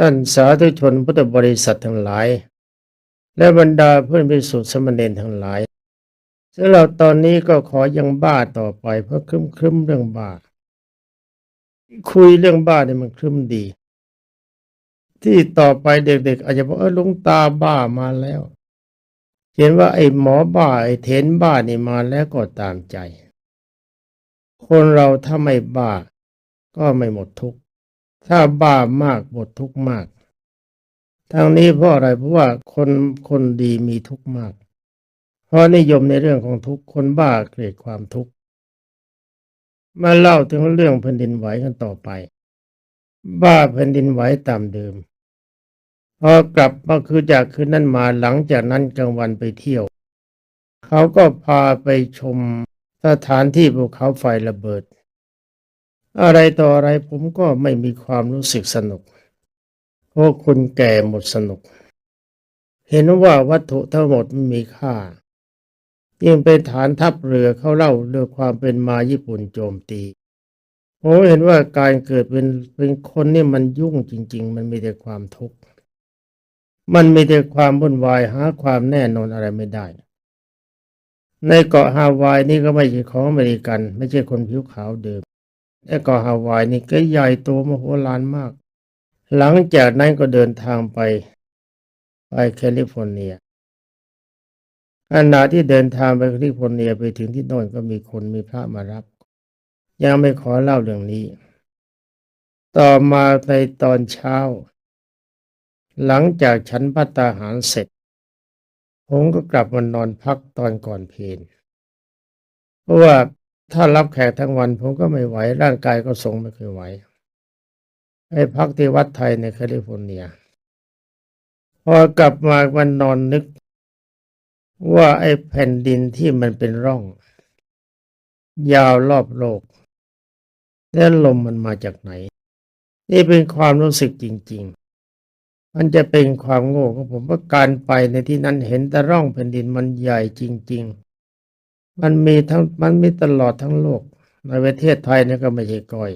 ท่านสาธุชนพุทธบริษัททั้งหลาย และบรรดาเพื่อนพิสุทธิสมณเณรทั้งหลายสำหรับตอนนี้ก็ขอยังบ้าต่อไปเพราะครึ้มครึ้มเรื่องบ้า คุยเรื่องบ้าเนี่ยมันครึ้มดี ที่ต่อไปเด็กๆอาจจะบอกเออลุงตาบ้ามาแล้วเห็นว่าไอ้หมอบ้าไอ้เทนบ้านี่มาแล้วก็ตามใจ คนเราถ้าไม่บ้า ก็ไม่หมดทุกข์ ถ้าบ้ามากหมดทุกมากทางนี้เพราะอะไรเพราะว่าคนคนดีมีทุกมาก เพราะนิยมในเรื่องของทุกคนบ้าเกลียดความทุกข์มาเล่าถึงเรื่องแผ่นดินไหวกันต่อไป บ้าแผ่นดินไหวตามเดิมพอกลับมาคือจากคืนนั้นมาหลังจากนั้นกลางวันไปเที่ยว เขาก็พาไปชมสถานที่ภูเขาไฟระเบิด อะไรต่ออะไรผมก็ไม่มีความรู้สึกสนุกเพราะคนแก่หมดสนุก เห็นว่าวัตถุทั้งหมดไม่มีค่า ยิ่งเป็นฐานทัพเรือเขาเล่าเรื่องความเป็นมาญี่ปุ่นโจมตีผมเห็นว่าการเกิดเป็นเป็นคนนี่มันยุ่งจริง ๆ มันมีแต่ความทุกข์มันมีแต่ความวุ่นวายหาความแน่นอนอะไรไม่ได้ ในเกาะฮาวายนี่ก็ไม่ใช่ของอเมริกัน ไม่ใช่คนผิวขาวเดิม ไอ้เกาะฮาวายนี่ก็ใหญ่โตมโหฬารมาก หลังจากนั้นก็เดินทางไป ไปแคลิฟอร์เนียขณะที่เดินทางไปแคลิฟอร์เนียไปถึงที่โน่นก็มีคนมีพระมารับ ยังไม่ขอเล่าเรื่องนี้ ต่อมาในตอนเช้า หลังจากฉันพัตตาหารเสร็จ ผมก็กลับมานอนพักตอนก่อนเพลนเพราะว่า ถ้ารับแขกทั้งวันผมก็ไม่ไหว ร่างกายก็ทรงไม่เคยไหวไปพักที่วัดไทยในแคลิฟอร์เนีย พอกลับมาวันนอนนึก ว่าไอ้แผ่นดินที่มันเป็นร่อง ยาวรอบโลก แล้วลมมันมาจากไหน นี่เป็นความรู้สึกจริง ๆ มันจะเป็นความโง่ของผมว่าการไปในที่นั้นเห็นแต่ร่องแผ่นดินมันใหญ่จริง ๆ มันมีทั้งมันมีตลอดทั้งโลก ในประเทศไทยนี่ก็ไม่ใช่ก้อย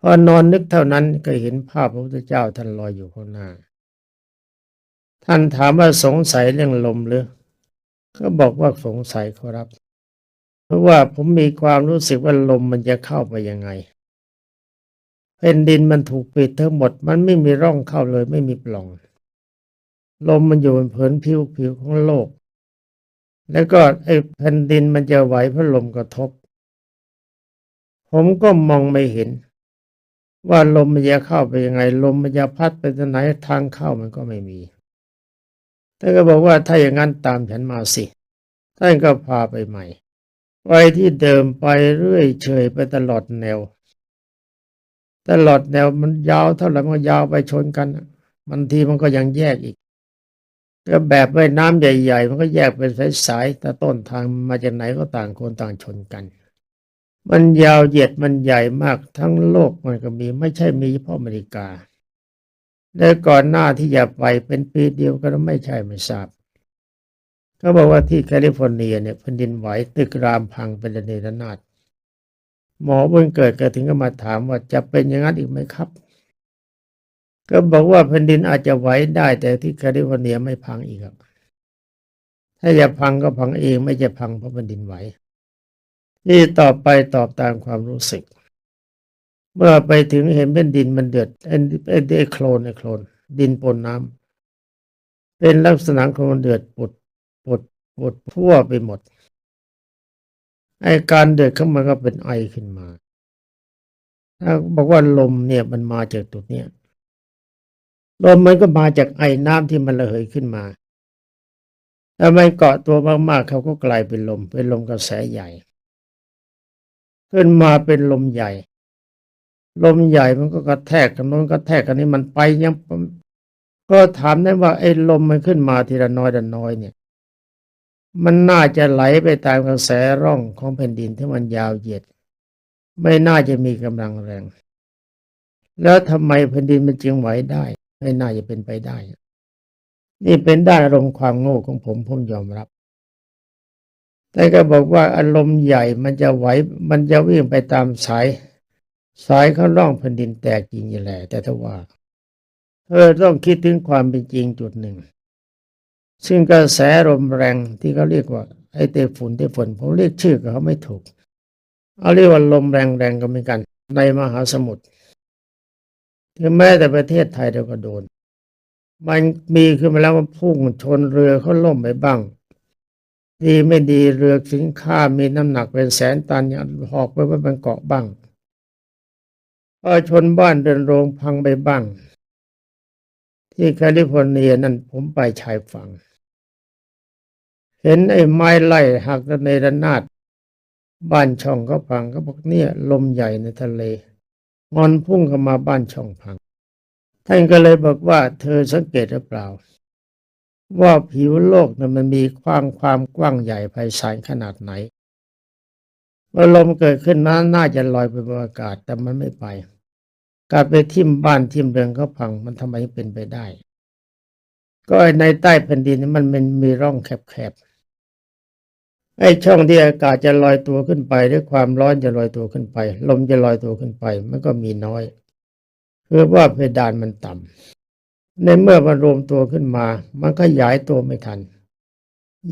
พอนอนนึกเท่านั้นก็เห็นภาพพระพุทธเจ้าท่านลอยอยู่ข้างหน้า ท่านถามว่าสงสัยเรื่องลมหรือ ก็บอกว่าสงสัยขอรับ เพราะว่าผมมีความรู้สึกว่าลมมันจะเข้าไปยังไงแผ่นดินมันถูกปิดทั้งหมด มันไม่มีร่องเข้าเลยไม่มีปล่อง ลมมันอยู่บนผืนผิวผิวของโลก แล้วก็ไอ้แผ่นดินมันจะไหวเพราะลมกระทบ ผมก็มองไม่เห็น ว่าลมมันจะเข้าไปยังไง ลมมันจะพัดไปทางไหนทางเข้ามันก็ไม่มีท่านก็บอกว่าถ้าอย่างนั้นตามฉันมาสิท่านก็พาไปใหม่ ไปที่เดิมไปเรื่อยเฉยไปตลอดแนว ตลอดแนวมันยาวเท่าไหร่มันก็ยาวไปชนกันบางทีมันก็ยังแยกอีก ก็แบบว่ายน้ำใหญ่ ๆ มันก็แยกเป็นสายๆแต่ต้นทางมาจากไหนก็ต่างคนต่างชนกัน มันยาวเหยียดมันใหญ่มากทั้งโลกมันก็มีไม่ใช่มีเฉพาะอเมริกาและก่อนหน้าที่จะไปเป็นปีเดียวก็ไม่ใช่ไม่ทราบเขาบอกว่าที่แคลิฟอร์เนียเนี่ยแผ่นดินไหวตึกรามพังเป็นระเนระนาดหมอบุญเกิดก็ถึงก็มาถามว่าจะเป็นอย่างนั้นอีกไหมครับ ก็บอกว่าแผ่นดินอาจจะไหวได้แต่ที่แคลิฟอร์เนียไม่พังอีกครับ ถ้าจะพังก็พังเองไม่จะพังเพราะแผ่นดินไหวนี่ต่อไปตอบตามความรู้สึก เมื่อไปถึงเห็นแผ่นดินมันเดือดไอ้ไอ้ไอ้โคลนไอ้โคลน ดินปนน้ำเป็นลักษณะของมันเดือดปุดปุดปุดทั่วไปหมดไอ้การเดือดเข้ามาก็เป็นไอขึ้นมาถ้าบอกว่าลมเนี่ยมันมาจากจุดเนี้ย ลมมันก็มาจากไอ้น้ำที่มันระเหยขึ้นมาถ้ามันเกาะตัวมากๆเขาก็กลายเป็นลม เป็นลมกระแสใหญ่ ขึ้นมาเป็นลมใหญ่ ลมใหญ่มันก็กระแทกกันโน้นกระแทกกันนี้มันไปยังก็ถามได้ว่าไอ้ลมมันขึ้นมาทีละน้อยละน้อยเนี่ย มันน่าจะไหลไปตามกระแสร่องของแผ่นดินที่มันยาวเหยียด ไม่น่าจะมีกำลังแรง แล้วทำไมแผ่นดินมันจึงไหวได้ ไม่น่าจะเป็นไปได้ นี่เป็นด้านอารมณ์ความโง่ของผมผมยอมรับ แต่ก็บอกว่าอารมณ์ใหญ่มันจะไหวมันจะวิ่งไปตามสาย สายเขาล่องแผ่นดินแตกจริงอยู่แหละแต่ถ้าว่าเธอต้องคิดถึงความเป็นจริงจุดหนึ่ง ซึ่งกระแสลมแรงที่เขาเรียกว่า ไอ้เตฝุ่นเตฝนผมเรียกชื่อกับเขาไม่ถูก เอาเรียกว่าลมแรงๆก็เหมือนกัน ในมหาสมุทร ถึงแม้แต่ประเทศไทยเราก็โดน มันมีขึ้นมาแล้วมันพุ่งชนเรือเขาล่มไปบ้าง ดีไม่ดีเรือสินค้ามีน้ำหนักเป็นแสนตันเนี่ยหอกไปไว้บนเกาะบ้างพอชนบ้านเดินโรงพังไปบ้าง ที่แคลิฟอร์เนียนั่นผมไปชายฝั่งเห็นไอ้ไม้ไล่หักในระนาดบ้านช่องก็พังก็บอกเนี่ย ลมใหญ่ในทะเล งอนพุ่งเข้ามาบ้านช่องพัง ท่านก็เลยบอกว่าเธอสังเกตหรือเปล่า ว่าผิวโลกนั้นมันมีความความกว้างใหญ่ไพศาลขนาดไหนเมื่อลมเกิดขึ้นนั้นน่าจะลอยไปบนอากาศแต่มันไม่ไปกลับไปทิ่มบ้านทิ่มเรือนเขาพังมันทำไมเป็นไปได้ ก็ในใต้แผ่นดินนี่มันมันมีร่องแคบๆ ไอ้ช่องที่อากาศจะลอยตัวขึ้นไป หรือความร้อนจะลอยตัวขึ้นไป ลมจะลอยตัวขึ้นไป มันก็มีน้อยเพื่อว่าเพดานมันต่ำในเมื่อมันรวมตัวขึ้นมา มันขยายตัวไม่ทัน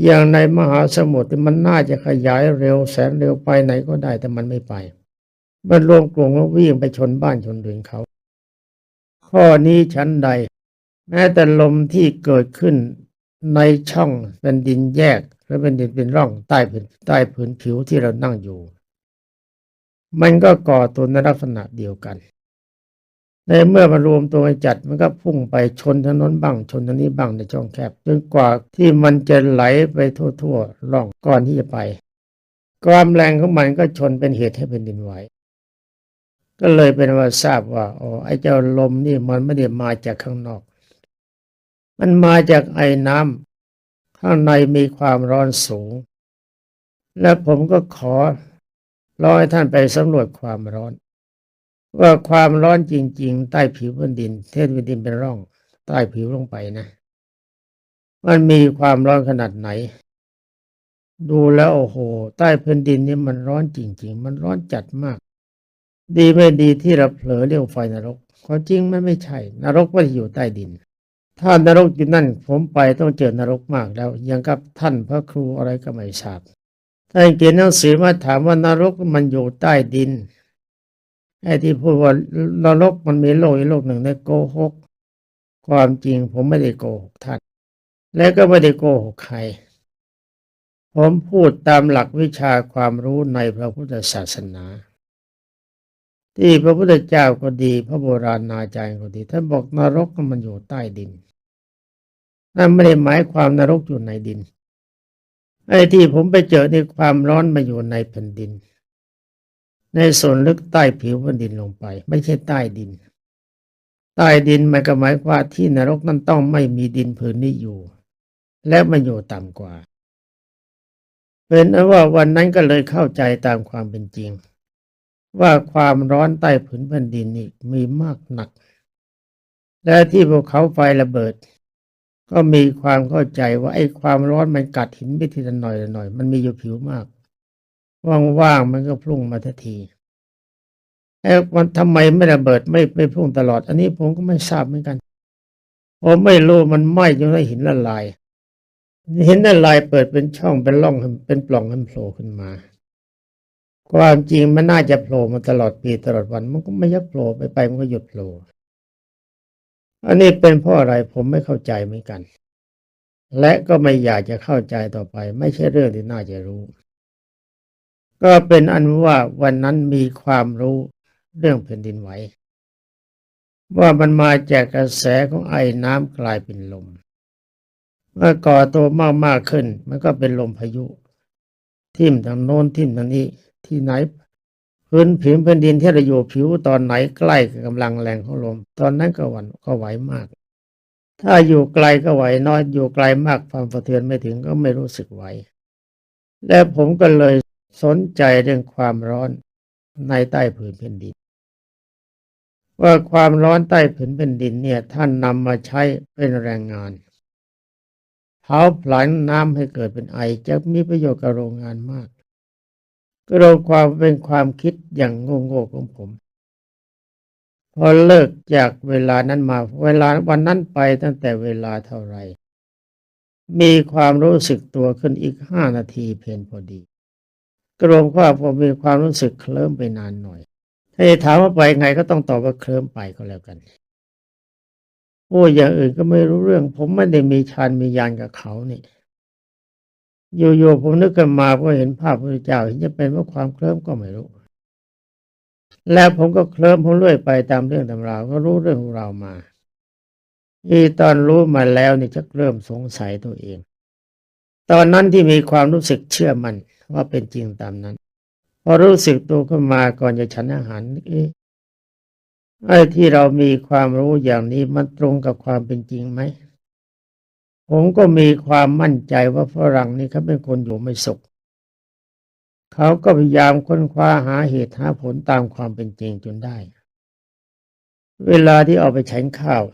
อย่างในมหาสมุทรมันน่าจะขยายเร็วแสนเร็วไปไหนก็ได้แต่มันไม่ไป มันรวมกลุ่มแล้ววิ่งไปชนบ้านชนเรือนเขา ข้อนี้ชั้นใด แม้แต่ลมที่เกิดขึ้น ในช่องเป็นดินแยกหรือเป็นดินเป็นร่องใต้ผืนใต้ผืนผิวที่เรานั่งอยู่ มันก็ก่อตัวในลักษณะเดียวกัน ในเมื่อมารวมตัวกันจัดมันก็พุ่งไปชนถนนบ้างชนทางนี้บ้างในช่องแคบจนกว่าที่มันจะไหลไปทั่วๆร่องก่อนที่จะไป ความแรงของมันก็ชนเป็นเหตุให้เป็นดินไหวก็เลยเป็นว่าทราบว่าอ๋อไอ้เจ้าลมนี่มันไม่ได้มาจากข้างนอก มันมาจากไอ้น้ำข้างในมีความร้อนสูง และผมก็ขอร้องให้ท่านไปสำรวจความร้อน ว่าความร้อนจริง ๆ ใต้ผิวแผ่นดิน เทศแผ่นดินเป็นร่อง ใต้ผิวลงไปนะ มันมีความร้อนขนาดไหน ดูแล้วโอ้โห ใต้แผ่นดินนี่มันร้อนจริง ๆ มันร้อนจัดมาก ดีไม่ดีที่เราเผลอเรียกไฟนรกความจริงมันไม่ใช่ นรกไม่ได้อยู่ใต้ดิน ถ้านรกอยู่นั่นผมไปต้องเจอนรกมากแล้ว ยังกับท่านพระครูอะไรก็ไม่ทราบท่านเขียนหนังสือมาถามว่านรกมันอยู่ใต้ดินไอ้ที่พูดว่านรกมันมีโลกอีกโลกหนึ่งในโกหก ความจริงผมไม่ได้โกหกท่าน และก็ไม่ได้โกหกใคร ผมพูดตามหลักวิชาความรู้ในพระพุทธศาสนา ที่พระพุทธเจ้าก็ดี พระโบราณอาจารย์ก็ดีท่านบอกนรกมันอยู่ใต้ดินนั่นไม่ได้หมายความนรกอยู่ในดินไอ้ที่ผมไปเจอในความร้อนมาอยู่ในแผ่นดิน ในส่วนลึกใต้ผิวแผ่นดินลงไป ไม่ใช่ใต้ดิน ใต้ดินหมายก็หมายว่าที่นรกนั้นต้องไม่มีดินผืนนี้อยู่ และมันอยู่ต่ำกว่า เป็นอันว่าวันนั้นก็เลยเข้าใจตามความเป็นจริง ว่าความร้อนใต้ผืนแผ่นดินนี่มีมากหนัก และที่ภูเขาไฟระเบิด ก็มีความเข้าใจว่าไอ้ความร้อนมันกัดหินไปทีละหน่อยละหน่อย มันมีอยู่ผิวมาก ว่างๆมันก็พุ่งมาทันทีไอ้มันทำไมไม่ระเบิดไม่ไม่พุ่งตลอด อันนี้ผมก็ไม่ทราบเหมือนกันผมไม่รู้มันไหม้จนได้หินละลายเห็นละลายเปิดเป็นช่องเป็นร่องเป็นปล่องให้มันโผล่ขึ้นมา ความจริงมันน่าจะโผล่มาตลอดปีตลอดวัน มันก็ไม่ยักโผล่ไปไปมันก็หยุดโผล่อันนี้เป็นเพราะอะไรผมไม่เข้าใจเหมือนกัน และก็ไม่อยากจะเข้าใจต่อไป ไม่ใช่เรื่องที่น่าจะรู้ ก็เป็นอันว่าวันนั้นมีความรู้เรื่องแผ่นดินไหวว่ามันมาจากกระแสของไอ้น้ำกลายเป็นลม เมื่อก่อตัวมากมากขึ้น มันก็เป็นลมพายุ ทิ่มทางโน้นทิ่มทางนี้ ที่ไหนพื้นผิวแผ่นดินที่เราอยู่ผิวตอนไหนใกล้กับกำลังแรงของลม ตอนนั้นก็หวันก็ไหวมาก ถ้าอยู่ไกลก็ไหวน้อยอยู่ไกลมากความสะเทือนไม่ถึงก็ไม่รู้สึกไหว และผมก็เลยสนใจเรื่องความร้อนในใต้ผืนแผ่นดิน ว่าความร้อนใต้ผืนแผ่นดินเนี่ยท่านนำมาใช้เป็นแรงงานเผาผลาญน้ำให้เกิดเป็นไอจะมีประโยชน์กับโรงงานมาก ก็โดยความเป็นความคิดอย่างโง่ๆของผม พอเลิกจากเวลานั้นมา เวลาวันนั้นไปตั้งแต่เวลาเท่าไหร่ มีความรู้สึกตัวขึ้นอีกห้านาทีเพนพอดีกรวมว่าผมมีความรู้สึกเคลิ้มไปนานหน่อย ถ้าจะถามว่าไปไงก็ต้องตอบว่าเคลิ้มไปก็แล้วกันโอ้อย่างอื่นก็ไม่รู้เรื่อง ผมไม่ได้มีฌานมียานกับเขานี่ อยู่ๆผมนึกขึ้นมาพอเห็นภาพพระเจ้าเห็นจะเป็นว่าความเคลิ้มก็ไม่รู้ แล้วผมก็เคลิ้มผมเรื่อยไปตามเรื่องตำราก็รู้เรื่องของเรามาอีตอนรู้มาแล้วนี่จะเริ่มสงสัยตัวเอง ตอนนั้นที่มีความรู้สึกเชื่อมัน่นว่าเป็นจริงตามนั้น พอรู้สึกตัวขึ้นมาก่อนจะฉันอาหารเอ๊ะไอ้ที่เรามีความรู้อย่างนี้มันตรงกับความเป็นจริงไหม ผมก็มีความมั่นใจว่าฝรั่งนี่เขาเป็นคนอยู่ไม่สุข เขาก็พยายามค้นคว้าหาเหตุหาผลตามความเป็นจริงจนได้ เวลาที่ออกไปฉันข้าว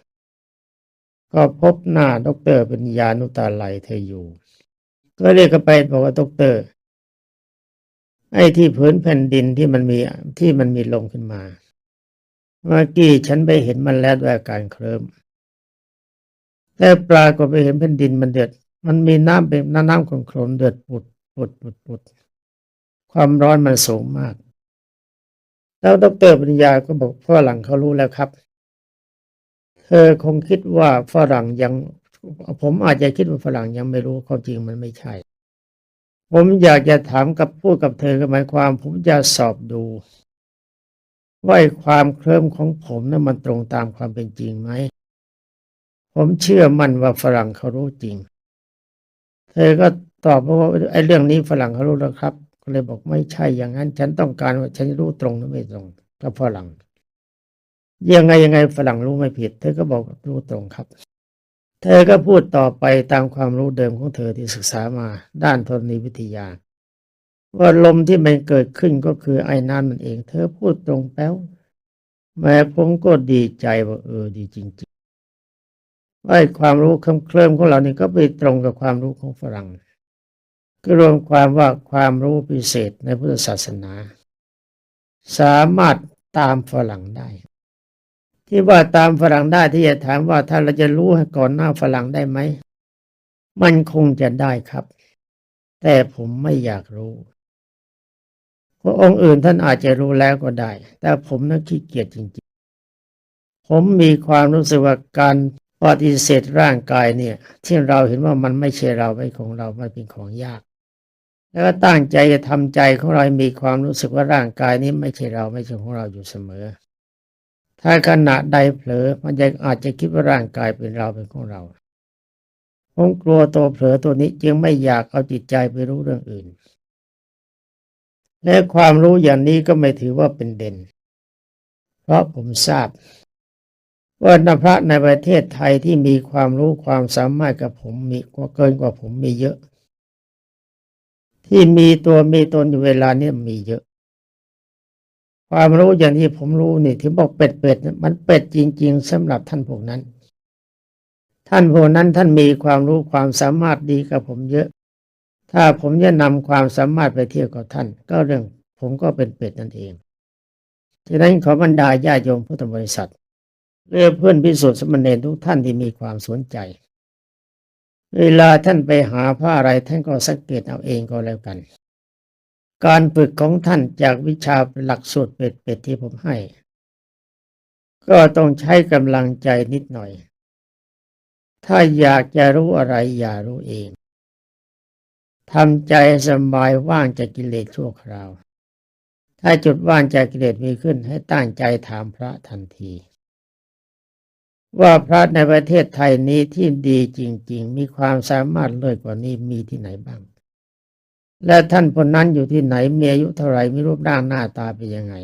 ก็พบหน้าดอกเตอร์เป็นยานุตาไลเธออยู่ ก็เรียกไปบอกว่าดอกเตอร์ไอ้ที่พื้นแผ่นดินที่มันมีที่มันมีลมขึ้นมา เมื่อกี้ฉันไปเห็นมันแล้วด้วยการเคลิ้ม แต่ปลากฏไปเห็นแผ่นดินมันเดือด มันมีน้ำเป็นน้ำน้ำโคลนเดือดปุดปุดปุดปุด ความร้อนมันสูงมาก แล้วดรปริญญาก็บอกฝรั่งเขารู้แล้วครับ เธอคงคิดว่าฝรั่งยังผมอาจจะคิดว่าฝรั่งยังไม่รู้ความจริงมันไม่ใช่ ผมอยากจะถามกับพูดกับเธอหมายความ ผมจะสอบดูว่าความเคลิ้มของผมนั้นมันตรงตามความเป็นจริงไหม ผมเชื่อมั่นว่าฝรั่งเขารู้จริง เธอก็ตอบว่าไอ้เรื่องนี้ฝรั่งเขารู้แล้วครับ ก็เลยบอกไม่ใช่อย่างนั้น ฉันต้องการว่าฉันรู้ตรงหรือไม่ตรงกับฝรั่ง ยังไงยังไงฝรั่งรู้ไม่ผิด เธอก็บอกรู้ตรงครับ เธอก็พูดต่อไปตามความรู้เดิมของเธอที่ศึกษามา ด้านธรณีวิทยา ว่าลมที่มันเกิดขึ้นก็คือไอ้น้ำมันเอง เธอพูดตรงแป๊วแม้ผมก็ดีใจว่าเออดีจริง ๆไอ้ความรู้เคลิ้มของเรานี่ก็ไปตรงกับความรู้ของฝรั่งก็รวมความว่าความรู้พิเศษในพุทธศาสนา สามารถตามฝรั่งได้ ที่ว่าตามฝรั่งได้ที่จะถามว่าถ้าเราจะรู้ให้ก่อนหน้าฝรั่งได้ไหมมันคงจะได้ครับ แต่ผมไม่อยากรู้พระองค์อื่นท่านอาจจะรู้แล้วก็ได้ แต่ผมนั้นขี้เกียจจริงๆ ผมมีความรู้สึกว่าการ ปฏิเสธร่างกายเนี่ย ที่เราเห็นว่ามันไม่ใช่เราไม่ของเรามันเป็นของยาก แล้วก็ตั้งใจจะทำใจของเรามีความรู้สึกว่าร่างกายนี้ไม่ใช่เราไม่ใช่ของเราอยู่เสมอ ถ้าขณะใดเผลอมันจะอาจจะคิดว่าร่างกายเป็นเราเป็นของเราผมกลัวตัวเผลอตัวนี้จึงไม่อยากเอาจิตใจไปรู้เรื่องอื่น และความรู้อย่างนี้ก็ไม่ถือว่าเป็นเด่น เพราะผมทราบ ว่านพระในประเทศไทยที่มีความรู้ความสามารถกับผมมีกว่าเกินกว่าผมมีเยอะ ที่มีตัวมีตนอยู่เวลาเนี้ยมีเยอะ ความรู้อย่างที่ผมรู้นี่ที่บอกเป็ดเป็ดมันเป็ดจริง ๆสำหรับท่านพวกนั้น ท่านพวกนั้นท่านมีความรู้ความสามารถดีกับผมเยอะ ถ้าผมจะนำความสามารถไปเทียบกับท่าน ก็เรื่องผมก็เป็นเป็ดนั่นเองฉะนั้นขอบรรดาญาโยมพุทธบริษัท เรือเพื่อนพิสุทธิ์สมณเณรทุกท่านที่มีความสนใจ เวลาท่านไปหาพระอะไรท่านก็สังเกตเอาเองก็แล้วกัน การฝึกของท่านจากวิชาหลักสูตรเป็ดๆที่ผมให้ ก็ต้องใช้กำลังใจนิดหน่อย ถ้าอยากจะรู้อะไรอย่ารู้เองทำใจสบายว่างจากกิเลสชั่วคราว ถ้าจุดว่างจากกิเลสมีขึ้นให้ตั้งใจถามพระทันที ว่าพระในประเทศไทยนี้ที่ดีจริง ๆ มีความสามารถเลิศกว่านี้มีที่ไหนบ้าง และท่านคนนั้นอยู่ที่ไหนมีอายุเท่าไหร่มีรูปร่างหน้าตาเป็นยังไง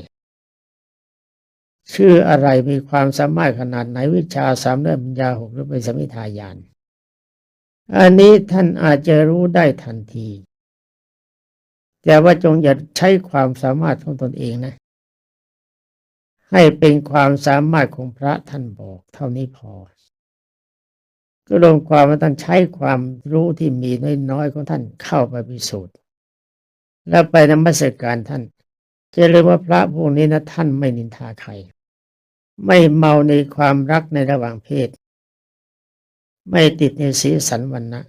ชื่ออะไรมีความสามารถขนาดไหนวิชาสามเรื่องปัญญาหกหรือเป็นสมิทายานอันนี้ท่านอาจจะรู้ได้ทันที แต่ว่าจงอย่าใช้ความสามารถของตนเองนะ ให้เป็นความสามารถของพระท่านบอกเท่านี้พอ ก็รวมความว่าท่านใช้ความรู้ที่มีน้อยๆของท่านเข้าไปพิสูจน์ แล้วไปนมัสการท่านจะเรียกว่าพระพวกนี้นะท่านไม่นินทาใคร ไม่เมาในความรักในระหว่างเพศ ไม่ติดในสีสันวันนะ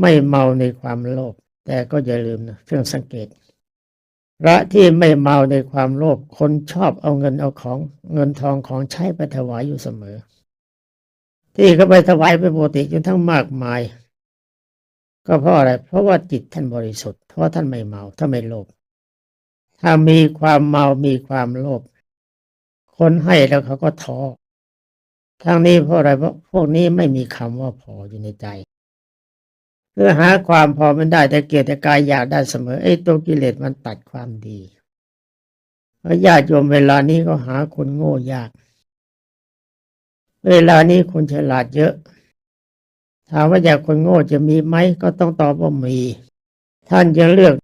ไม่เมาในความโลภแต่ก็อย่าลืมนะเครื่องสังเกต พระที่ไม่เมาในความโลภคนชอบเอาเงินเอาของเงินทองของใช้ไปถวายอยู่เสมอ ที่เขาไปถวายไปปกติจนทั้งมากมาย ก็เพราะอะไร เพราะว่าจิตท่านบริสุทธิ์เพราะท่านไม่เมาถ้าไม่โลภถ้ามีความเมามีความโลภคนให้แล้วเขาก็ท้อทั้งนี้เพราะอะไรเพราะพวกนี้ไม่มีคำว่าพออยู่ในใจ เพื่อหาความพอมันได้แต่เกียรติกายอยากได้เสมอไอ้ตัวกิเลสมันตัดความดีเพราะญาติโยมเวลานี้ก็หาคนโง่ยาก เวลานี้คนฉลาดเยอะ ถามว่าอยากคนโง่จะมีไหมก็ต้องตอบว่ามี ท่านจะเลือก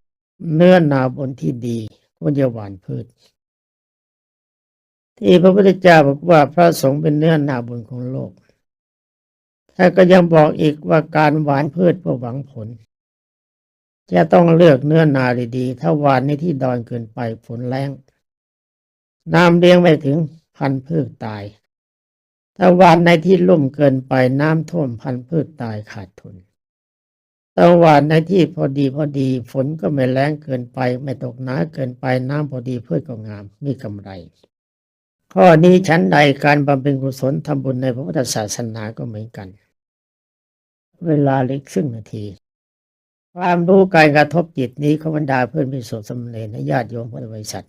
เนื้อนาบนที่ดีควรจะหวานพืช ที่พระพุทธเจ้าบอกว่าพระสงฆ์เป็นเนื้อนาบุญของโลก ท่านก็ยังบอกอีกว่าการหวานพืชเพื่อหวังผล จะต้องเลือกเนื้อนาดีๆ ถ้าหวานในที่ดอนเกินไปผลแรงน้ำเลี้ยงไม่ถึงพันพืชตาย ถ้าหวานในที่ลุ่มเกินไปน้ำท่วมพันพืชตายขาดทุนถ้าหวานในที่พอดีพอดี ฝนก็ไม่แรงเกินไป ไม่ตกหนาเกินไปน้ำพอดีพืชก็งามมีกำไร ข้อนี้ชั้นใดการบำเพ็ญกุศลทำบุญในพระพุทธศาสนาก็เหมือนกัน เวลาเล็กซึ่งนาที ความรู้การกระทบจิตนี้ของบรรดาเพื่อนพิสุทธิ์สมเนรญาติโยมพุทธบริษัท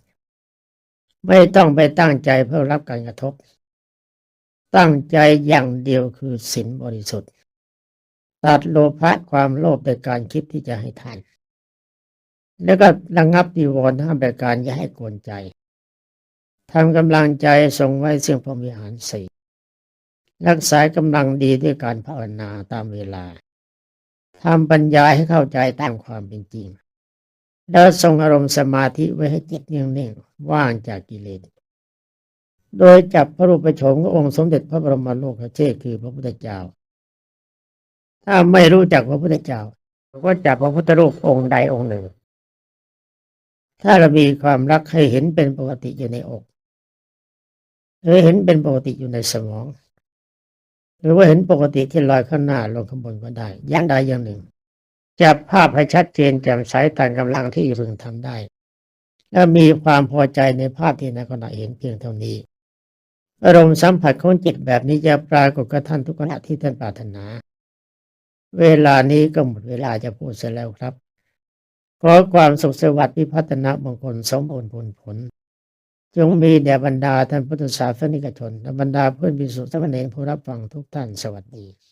ไม่ต้องไปตั้งใจเพื่อรับการกระทบ ตั้งใจอย่างเดียวคือศีลบริสุทธิ์ ตัดโลภะความโลภในการคิดที่จะให้ทาน แล้วก็ระงับนิวรณ์ห้ามประการอย่าให้กวนใจทำกำลังใจทรงไว้ซึ่งพรหมวิหารสี่ รักษากำลังดีด้วยการภาวนาตามเวลาทำปัญญาให้เข้าใจตามความเป็นจริง แล้วทรงอารมณ์สมาธิไว้ให้จิตนิ่งๆว่างจากกิเลสโดยจับพระรูปโฉมขององค์สมเด็จพระบรมโลกเชษคือพระพุทธเจ้า ถ้าไม่รู้จักพระพุทธเจ้า ก็จับพระพุทธรูปองค์ใดองค์หนึ่ง ถ้าเรามีความรักให้เห็นเป็นปกติอยู่ในอกหรือเห็นเป็นปกติอยู่ในสมอง หรือว่าเห็นปกติที่ลอยข้างหน้าลงข้างบนก็ได้อย่างใดอย่างหนึ่งจับภาพให้ชัดเจนแจ่มใสตามกำลังที่พึงทำได้ และมีความพอใจในภาพที่ในขณะเห็นเพียงเท่านี้ อารมณ์สัมผัสของจิตแบบนี้จะปรากฏกับท่านทุกขณะที่ท่านปรารถนา เวลานี้ก็หมดเวลาจะพูดเสร็จแล้วครับ ขอความสุขสวัสดิ์พิพัฒนามงคลสมบูรณ์ผลผล จงมีแด่บรรดาท่านพุทธศาสนิกชนและบรรดาเพื่อนบิสุทธิ์สมเณรผู้รับฟังทุกท่านสวัสดี